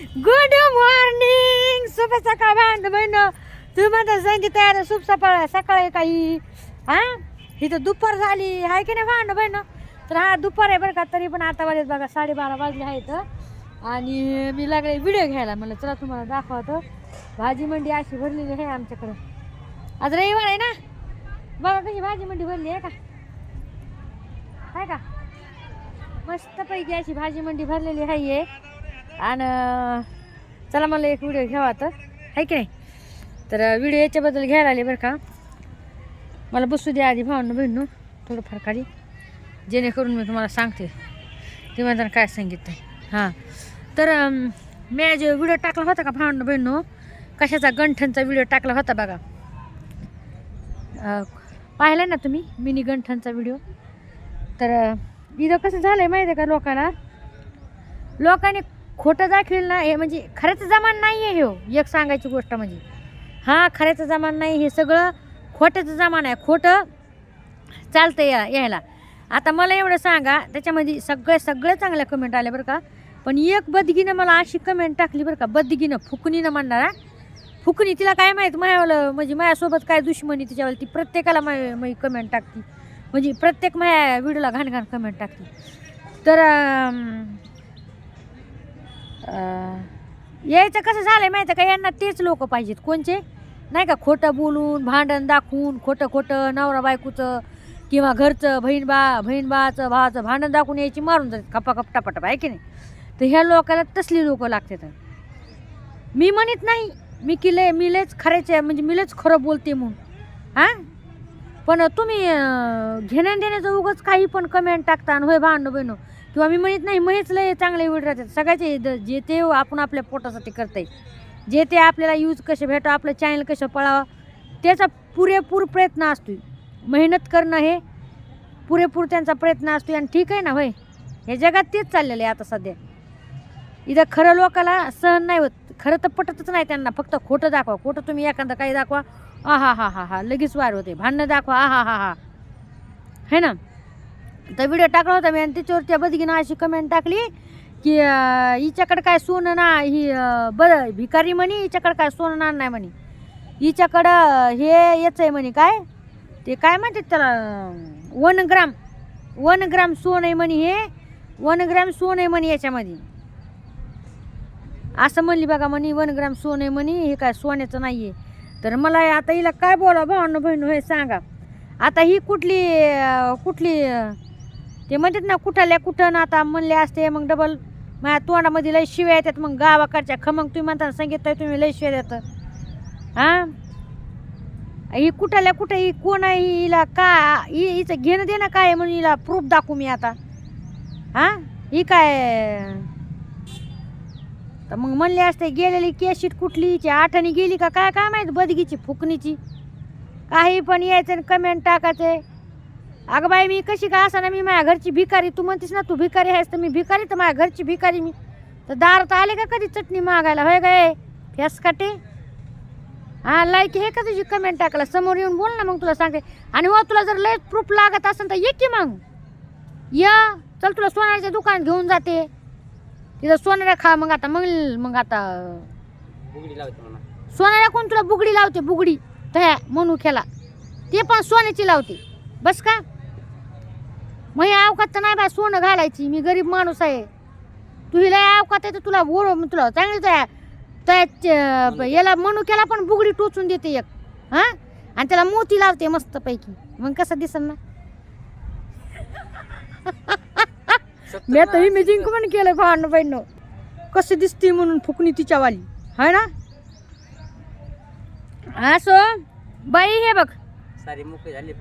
Good morning शुभ सकाळ भांड बहिण. तुम्ही म्हणता जाईन तयार शुभ सकाळ सकाळ आहे काही. हा? इथं दुपार झाली. आहे की नाही भांड बहिण? तर हा दुपार आहे बरं का तरी पण आता वाजत बघा साडेबारा वाजले आहेत. आणि मी लागले व्हिडिओ घ्यायला म्हणलं चला तुम्हाला दाखवतो. भाजी मंडी अशी भरलेली आहे आमच्याकडं. आज रविवार आहे ना? बघा कशी भाजी मंडी भरली आहे का? आहे का? मस्तपैकी अशी भाजी मंडी भरलेली आहे. आणि चला मला एक व्हिडिओ घ्यावा तर आहे की नाही? तर व्हिडिओ याच्याबद्दल घ्यायला आले बरं का? मला बसू द्या आधी भावनं बहिणू थोडंफार खाली. जेणेकरून मी तुम्हाला सांगते. ते म्हणताना काय सांगितलं हां. तर मी जो व्हिडिओ टाकला होता का भावनं बहिणू कशाचा गंठनचा व्हिडिओ टाकला होता बघा. पाहिला ना तुम्ही? मिनी गंठनचा व्हिडिओ तर इथं कसं झालं आहे माहिती आहे का लोकांना? लोकांनी खोटं दाखवेल ना हे म्हणजे खऱ्याचं जमान नाही आहे हे हो, एक सांगायची गोष्ट म्हणजे. हा खऱ्याचं जमान नाही हे सगळं खोट्याचं जमान आहे. खोटं चालतं या यायला. आता मला एवढं सांगा त्याच्यामध्ये सगळ्या सगळ्या चांगल्या कमेंट आले बरं का. पण एक बदगीनं मला अशी कमेंट टाकली बरं का बदगीनं फुकणीनं म्हणणार फुकणी तिला काय माहीत मायावलं म्हणजे माझ्यासोबत काय दुश्मनी तिच्यावर ती प्रत्येकाला माय मी कमेंट टाकते. म्हणजे प्रत्येक माझ्या व्हिडिओला घाण घाण कमेंट टाकते. तर यायचं कसं झालं आहे माहिती आहे का? यांना तेच लोक पाहिजेत. कोणचे? नाही का? खोटं बोलून भांडण दाखवून खोटं खोटं नवरा बायकोचं किंवा घरचं बहीण बा बहीण बाचं भावाचं भांडण दाखवून यायची मारून जाते खपा खप टपाटप आहे की नाही? तर ह्या लोकांना तसली लोकं लागतात. मी म्हणत नाही. मी किले मी लयच खऱ्याचे म्हणजे मी लयच खरं बोलते म्हणून. हां? पण तुम्ही घेण्या देण्याचं उगाच काही पण कमेंट टाकता आणि होय भांडणं बहिणं किंवा मी म्हणत नाही महेच लय चांगले व्हिडिओ राहतात. सगळ्याचे जे ते आपण आपल्या पोटासाठी करताय. जे ते आपल्याला यूज कसे भेटो आपलं चॅनल कसं पळावं त्याचा पुरेपूर प्रयत्न असतो मेहनत करणं हे पुरेपूर त्यांचा प्रयत्न असतो आणि ठीक आहे ना होय? हे जगात तेच चाललेलं आहे आता सध्या. इथं खरं लोकाला सहन नाही होत. खरं तर पटतच नाही त्यांना. फक्त खोटं दाखवा. खोटं तुम्ही एखादं काही दाखवा. आ हा हा हा हा लगेच वार होते. भांडणं दाखवा. आ हा हा हा है ना? तर व्हिडिओ टाकला होता मी आणि त्याच्यावर त्या बदगीनं अशी कमेंट टाकली की हिच्याकडं काय सोनं ना ही अं, ब भिकारी म्हणे हिच्याकडं काय सोनं ना नाही म्हणे. हिच्याकडं हे याचं आहे म्हणे काय? ते काय म्हणतात त्याला वन ग्राम वन ग्राम सोनं आहे म्हणे हे वन ग्राम सोनं आहे म्हणे याच्यामध्ये. असं म्हणली बघा म्हणे वन ग्राम सोनं आहे म्हणे हे काय सोन्याचं नाही आहे तर मला आता हिला काय बोला भावनं बहिणू हे सांगा. आता ही कुठली कुठली ते म्हणतात ना कुठाल्या कुठं ना आता म्हणले असते मग डबल माझ्या तोंडामध्ये लय शिव्या येतात मग गावाकडच्या खमंग तुम्ही म्हणता सांगितलं तुम्ही लय शिव्या देतं. हां? ही कुठाल्या कुठं ही कोण आहे हिला का ही हिचं घेणं देणं काय आहे म्हणून हिला प्रूफ दाखवू मी आता. हां? ही काय? तर मग म्हणले असते गेलेली केशीट कुठली हिची आठणी गेली का? काय काय माहीत बदगीची फुकणीची. काही पण यायचं आणि कमेंट टाकायचे. अगं बाई मी कशी का असा ना मी माझ्या घरची भिकारी तू म्हणतेस ना तू भिकारी आहेस तर मी भिकारी तर माझ्या घरची भिकारी मी. तर दारात आले का कधी चटणी मागायला? होय गे फेस काटे हा लाईक हे का तुझी कमेंट टाकला? समोर येऊन बोल ना मग तुला सांगते. आणि हो तुला जर लय प्रूफ लागत असेल तर ये की मग. या चल तुला सोन्याच्या दुकान घेऊन जाते. तिथं सोनाऱ्या खा मग आता मग मग आता सोन्याला कोण तुला बुगडी लावते? बुगडी. त्या मनुख्याला ते पण सोन्याची लावते. बस का? मग या अवकात नाही बा सोनं घालायची. मी गरीब माणूस आहे. तू हिला अवकात आहे तर तुला ओढ तुला चांगली त्या याला मनुक्याला पण बुगडी टोचून देते एक. हां? आणि त्याला मोती लावते मस्तपैकी. मग कसं दिसन ना? मी आता इमेजिंग पण केलं भावनं बहिणं. कसं दिसते म्हणून फुकणी तिच्यावाली. है ना? असो बाई हे बघ.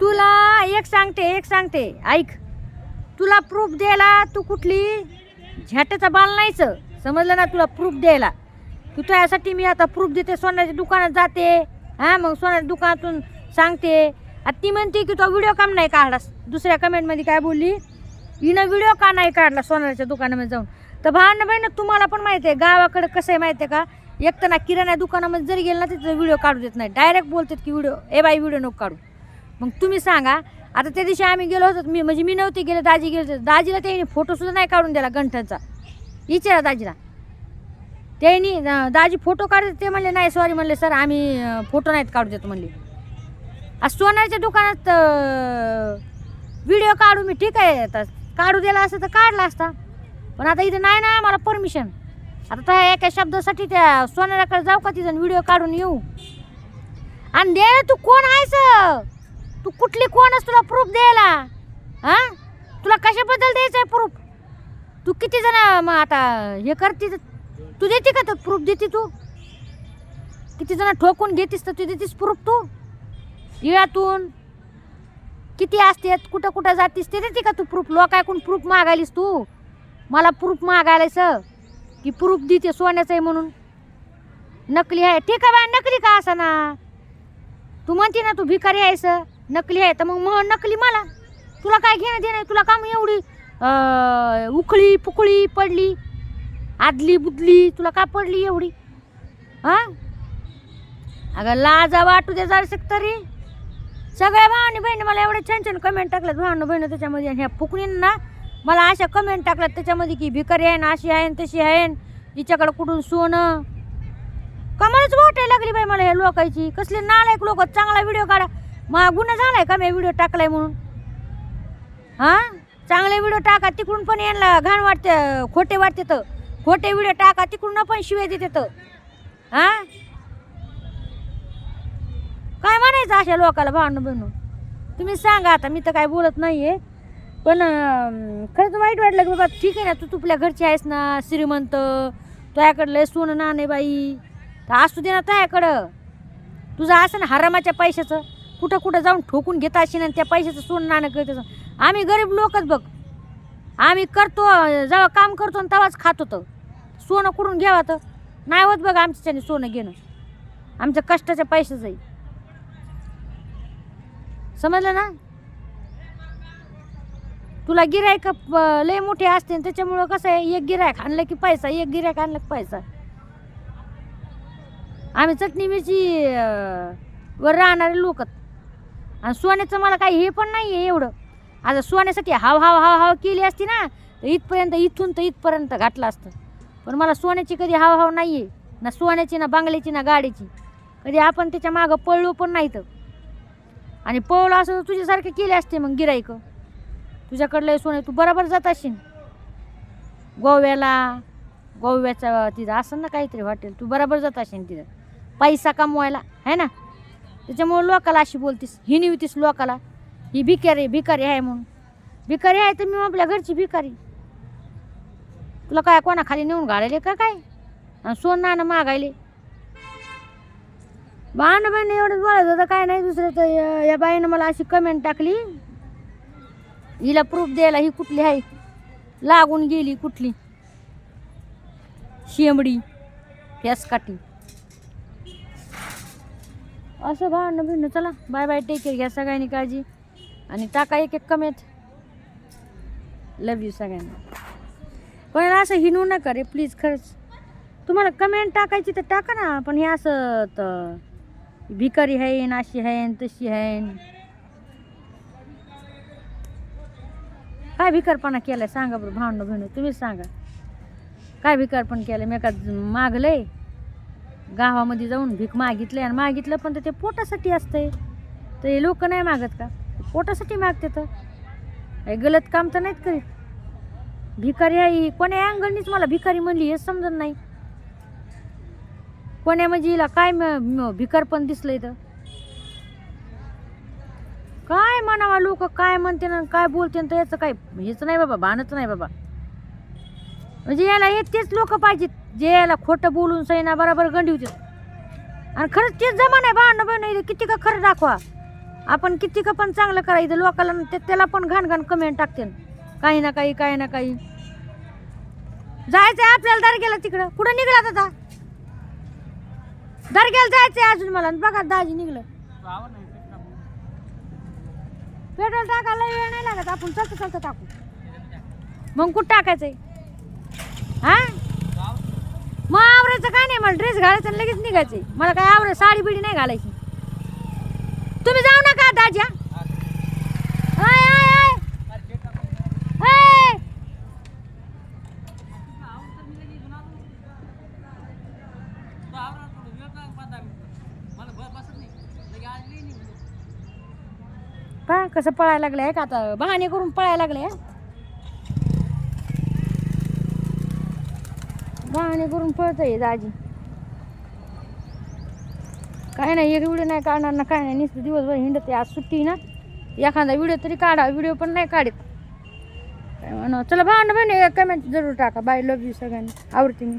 तुला एक सांगते एक सांगते. ऐक. तुला प्रूफ द्यायला तू कुठली? झ्याटाचा बाल नाहीच समजलं ना तुला प्रूफ द्यायला? तू त्यासाठी मी आता प्रूफ देते सोन्याच्या दुकानात जाते. हां मग सोन्याच्या दुकानातून सांगते. आता ती म्हणते की तो व्हिडिओ काम नाही काढलास. दुसऱ्या कमेंटमध्ये काय बोलली? हिनं व्हिडिओ का नाही काढला सोन्याच्या दुकानामध्ये जाऊन. तर भावना बहिणं तुम्हाला पण माहिती आहे गावाकडं कसं आहे माहिती आहे का? एक तर ना किराणा दुकानामध्ये जरी गेलं ना तिथं व्हिडिओ काढू देत नाही. डायरेक्ट बोलतात की व्हिडिओ ए बाई व्हिडिओ नको काढू. मग तुम्ही सांगा आता त्या दिवशी आम्ही गेलो होतो मी म्हणजे मी नव्हती गेले दाजी गेले होते. दाजीला त्याने फोटोसुद्धा नाही काढून दिला गंठनचा विचारा दाजीला. त्यांनी दाजी फोटो काढत ते म्हणले नाही सॉरी म्हणले सर आम्ही फोटो नाहीत काढू देतो म्हणले. आज सोन्याच्या दुकानात व्हिडिओ काढू मी ठीक आहे. आता काढू दिला असं तर काढला असता. पण आता इथं नाही ना मला परमिशन आता त्या एका शब्दासाठी त्या सोनाराकडे जाऊ का तिथं व्हिडिओ काढून येऊ? आणि दे तू कोण आहेस? तू कुठली कोण आहेस तुला प्रूफ द्यायला? हा? तुला कशाबद्दल द्यायचं आहे प्रूफ तू किती जण मग आता हे करते तू देते का तर प्रूफ देते तू? किती जण ठोकून घेतीस तर तू देतीस प्रूफ तू? इळ्यातून किती असतेत? कुठं कुठं जातीस? ते देते का तू प्रूफ लोकांकडून प्रूफ मागायलीस तू? मला प्रूफ मागायलायस की प्रूफ देते सोन्याचं आहे म्हणून. नकली आहे. ठीक आहे बाय नकली का असं ना? तू म्हणते ना तू भिकारी आहेस? नकली आहे तर मग मग नकली मला. तुला काय घेणं देणं तुला काम एवढी उखळी फुकळी पडली आदली बुदली तुला का पडली एवढी? हा? अगं लाजा वाटू दे जरा तरी. सगळ्या भावानी बहिणी मला एवढे छान छान कमेंट टाकल्यात. भावानं बहिणी त्याच्यामध्ये आणि ह्या फुकणींना मला अशा कमेंट टाकल्यात त्याच्यामध्ये की भिकारी आहे ना अशी आहे तशी आहे हिच्याकडं कुठून सोनं? कमालच वाटायला लागली बाई मला हे लोकांची. कसले नालायक लोक. चांगला व्हिडिओ काढा. मग गुन्हा झालाय का मी व्हिडिओ टाकलाय म्हणून? हा? चांगले व्हिडिओ टाका तिकडून पण यांना घाण वाटते खोटे वाटते तर. खोटे व्हिडिओ टाका तिकडून पण शिवे देते तर. हा? काय म्हणायचं अशा लोकाला भांडण बनून तुम्ही सांगा आता मी तर काय बोलत नाही आहे पण खरंच वाईट वाटलं की बाबा ठीक आहे ना तू तुपल्या घरची आहेस ना श्रीमंत. तुझ्याकडं लय सोनं नाणे बाई तर असू दे ना तुझ्याकडं. तुझं असं ना हरामाच्या पैशाचं. कुठं कुठं जाऊन ठोकून घेता असेल आणि त्या पैशाचं सोनं नाणं करत आम्ही गरीब लोकच बघ. आम्ही करतो जेव्हा काम करतो आणि तेव्हाच खात होतं. सोनं कुठून घ्यावं तर नाही होत बघ आमच्याच्याने सोनं घेणं. आमच्या कष्टाच्या पैशाचं आहे समजलं ना? तुला गिरायक लय मोठे असते आणि त्याच्यामुळं कसं आहे एक गिरायक आणलं की पैसा एक गिरायक आणलं की पैसा. आम्ही चटणी मिरची वर राहणारे लोकत आणि सोन्याचं मला काही हे पण नाही आहे एवढं. आता सोन्यासाठी हाव हाव हाव हाव केली असती ना तर इथपर्यंत इथून तर इथपर्यंत घातलं असतं. पण मला सोन्याची कधी हाव हाव नाही आहे ना सोन्याची ना बांगल्याची ना गाडीची. कधी आपण त्याच्या मागं पळलो पण नाही तर. आणि पळलो असं तर तुझ्यासारखे केले असते मग गिराईक तुझ्याकडलं सोनं तू बरोबर जात असशील गोव्याला गोव्याचा तिथं असं ना काहीतरी हॉटेल तू बरोबर जात असेल तिथं. पैसा कमवायला है ना? त्याच्यामुळे लोकाला अशी बोलतीस ही नेवतीस लोकाला. ही भिकारी भिकारी आहे म्हणून. भिकारी आहे तर मी आपल्या घरची भिकारी. तुला काय कोणाखाली नेऊन घालायले का काय? आणि सोनं नाणं मागायले. बाण बहिणी एवढंच बोलायचं होतं काय नाही दुसरं तर या- या बाईनं मला अशी कमेंट टाकली. हिला प्रूफ द्यायला ही कुठली आहे? लागून गेली कुठली? शेंबडी फेसकाठी असं भांडणं भिंडणं चला बाय बाय टेक केअर घ्या सगळ्यांनी काळजी. आणि टाका एक एक कमेत लव यू सगळ्यांना. पण असं हिनू नका रे प्लीज खरंच. तुम्हाला कमेंट टाकायची तर टाका ना पण हे असं तर भिकारी आहे अशी आहे तशी आहे काय भिकारपणा केलाय? सांगा बरं भावनं बहिण तुम्हीच सांगा. काय भिकारपण केलं मी का मागलंय. गावामध्ये जाऊन भीक मागितलं आणि मागितलं पण तर ते पोटासाठी असतंय. तर हे लोक नाही मागत का? पोटासाठी मागते तर. हे गलत काम तर नाहीत करीत. भिकारी आहे कोण्या अँगलनीच मला भिकारी म्हणली हेच समजत नाही. कोण्या म्हणजे हिला काय म- पण दिसलं दिसलंय तर. काय म्हणावा लोक? काय म्हणते ना काय बोलते ना याचं काय हेच नाही बाबा भानच नाही बाबा. म्हणजे याला हे तेच लोक पाहिजेत जे याला खोटं बोलून सैना बरोबर गंडीवचे आणि खरंच तेच जमा नाही भांडणं बहिण किती का खरं दाखवा. आपण किती का पण चांगलं करायचं लोकाला ते त्याला पण घाण घाण कमेंट टाकते. काही ना काही काही ना काही. जायचंय आपल्याला दर्ग्याला तिकडं. कुठं निघलात आता? जायचं जायचंय अजून मला. आणि बघा दाजी निघलं. पेट्रोल टाकायला वेळ नाही लागत. आपण चालतं चालतं टाकू. मग कुठं टाकायचंय? हा? मग आवरायचं काय नाही? मला ड्रेस घालायचा आणि लगेच निघायचे. मला काय आवड साडी बिडी नाही घालायची. तुम्ही जाऊ नका दाज्या. पहा कसं पळायला लागलंय का आता बहाणे करून पळायला लागले बहाणे करून पळतय दाजी. काय नाही एक व्हिडिओ नाही काढणार ना काय नाही नुसतं दिवसभर हिंडते आज सुट्टी ना एखादा व्हिडिओ तरी काढा व्हिडिओ पण नाही काढत. काय म्हणा चला भावना बहिणी कमेंट जरूर टाका. बाय लव्ह यू सगळ्यांनी. आवडते मी.